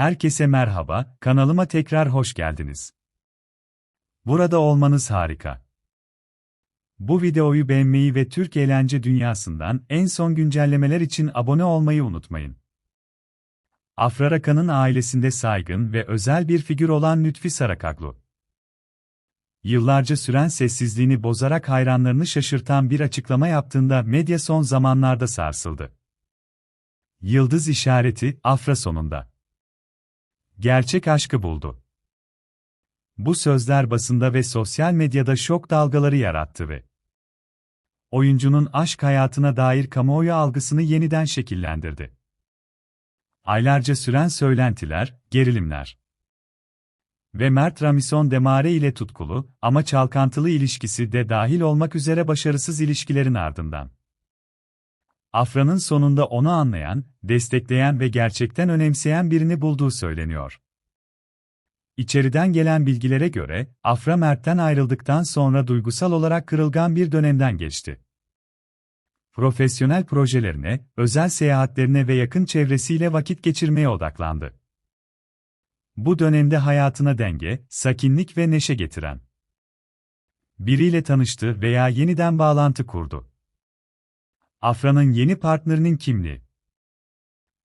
Herkese merhaba, kanalıma tekrar hoş geldiniz. Burada olmanız harika. Bu videoyu beğenmeyi ve Türk eğlence dünyasından en son güncellemeler için abone olmayı unutmayın. Afra Rakan'ın ailesinde saygın ve özel bir figür olan Lütfi Sarakaklu. Yıllarca süren sessizliğini bozarak hayranlarını şaşırtan bir açıklama yaptığında medya son zamanlarda sarsıldı. Yıldız işareti, Afra sonunda. Gerçek aşkı buldu. Bu sözler basında ve sosyal medyada şok dalgaları yarattı ve oyuncunun aşk hayatına dair kamuoyu algısını yeniden şekillendirdi. Aylarca süren söylentiler, gerilimler ve Mert Ramison Demare ile tutkulu ama çalkantılı ilişkisi de dahil olmak üzere başarısız ilişkilerin ardından. Afra'nın sonunda onu anlayan, destekleyen ve gerçekten önemseyen birini bulduğu söyleniyor. İçeriden gelen bilgilere göre, Afra Mert'ten ayrıldıktan sonra duygusal olarak kırılgan bir dönemden geçti. Profesyonel projelerine, özel seyahatlerine ve yakın çevresiyle vakit geçirmeye odaklandı. Bu dönemde hayatına denge, sakinlik ve neşe getiren biriyle tanıştı veya yeniden bağlantı kurdu. Afra'nın yeni partnerinin kimliği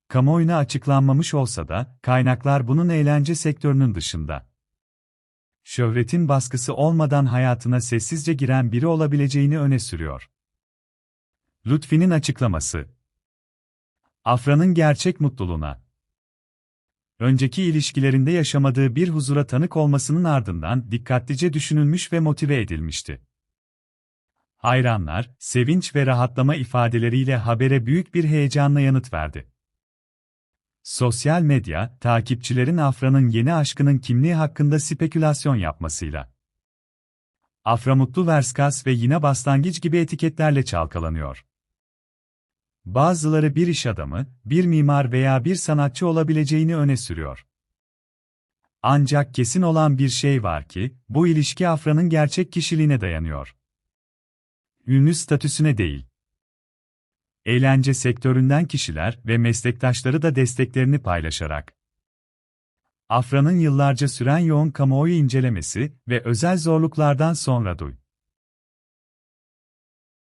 kamuoyuna açıklanmamış olsa da, kaynaklar bunun eğlence sektörünün dışında. Şöhretin baskısı olmadan hayatına sessizce giren biri olabileceğini öne sürüyor. Lütfi'nin açıklaması Afra'nın gerçek mutluluğuna önceki ilişkilerinde yaşamadığı bir huzura tanık olmasının ardından dikkatlice düşünülmüş ve motive edilmişti. Hayranlar, sevinç ve rahatlama ifadeleriyle habere büyük bir heyecanla yanıt verdi. Sosyal medya, takipçilerin Afra'nın yeni aşkının kimliği hakkında spekülasyon yapmasıyla. Afra Mutlu Verskas ve yine Bastangıç gibi etiketlerle çalkalanıyor. Bazıları bir iş adamı, bir mimar veya bir sanatçı olabileceğini öne sürüyor. Ancak kesin olan bir şey var ki, bu ilişki Afra'nın gerçek kişiliğine dayanıyor. Ünlü statüsüne değil. Eğlence sektöründen kişiler ve meslektaşları da desteklerini paylaşarak. Afra'nın yıllarca süren yoğun kamuoyu incelemesi ve özel zorluklardan sonra duy.